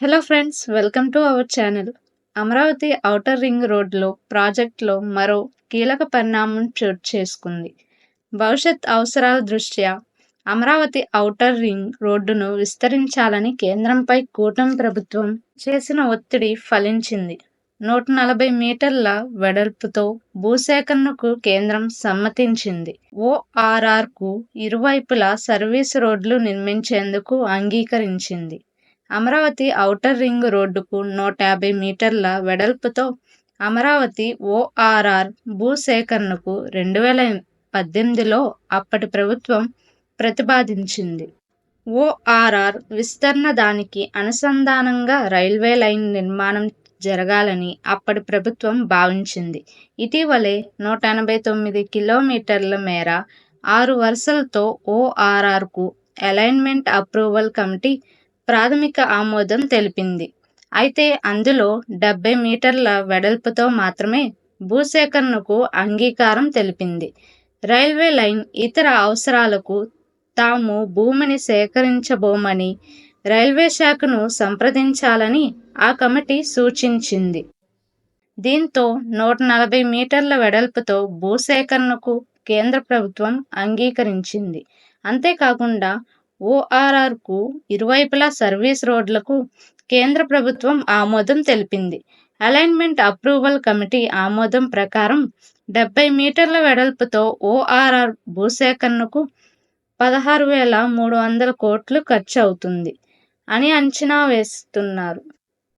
Hello friends welcome to our channel Amaravati outer ring రోడ్లో ప్రాజెక్టులో మరో కీలక పరిణామం చోటు చేసుకుంది. భవిష్యత్ అవసరాల దృష్ట్యా అమరావతి ఔటర్ రింగ్ రోడ్డును విస్తరించాలని కేంద్రంపై కూటమి ప్రభుత్వం చేసిన ఒత్తిడి ఫలించింది. నూట నలభై మీటర్ల వెడల్పుతో భూసేకరణకు కేంద్రం సమ్మతించింది. ఓఆర్ఆర్కు ఇరువైపులా సర్వీస్ రోడ్లు నిర్మించేందుకు అంగీకరించింది. అమరావతి ఔటర్ రింగ్ రోడ్డుకు నూట యాభై మీటర్ల వెడల్పుతో అమరావతి ఓఆర్ఆర్ భూసేకరణకు రెండు వేల పద్దెనిమిదిలో అప్పటి ప్రభుత్వం ప్రతిపాదించింది. ఓఆర్ఆర్ విస్తరణ దానికి అనుసంధానంగా రైల్వే లైన్ నిర్మాణం జరగాలని అప్పటి ప్రభుత్వం భావించింది. ఇటీవలే నూట ఎనభై తొమ్మిది కిలోమీటర్ల మేర ఆరు వరుసలతో ఓఆర్ఆర్కు అలైన్మెంట్ అప్రూవల్ కమిటీ ప్రాథమిక ఆమోదం తెలిపింది. అయితే అందులో డెబ్బై మీటర్ల వెడల్పుతో మాత్రమే భూసేకరణకు అంగీకారం తెలిపింది. రైల్వే లైన్ ఇతర అవసరాలకు తాము భూమిని సేకరించబోమని రైల్వే శాఖను సంప్రదించాలని ఆ కమిటీ సూచించింది. దీంతో నూట నలభై మీటర్ల వెడల్పుతో భూసేకరణకు కేంద్ర ప్రభుత్వం అంగీకరించింది. అంతేకాకుండా ఓఆర్ఆర్కు ఇరువైపులా సర్వీస్ రోడ్లకు కేంద్ర ప్రభుత్వం ఆమోదం తెలిపింది. అలైన్మెంట్ అప్రూవల్ కమిటీ ఆమోదం ప్రకారం డెబ్బై మీటర్ల వెడల్పుతో ఓఆర్ఆర్ భూసేకరణకు పదహారు వేల మూడు వందల కోట్లు ఖర్చు అవుతుంది అని అంచనా వేస్తున్నారు.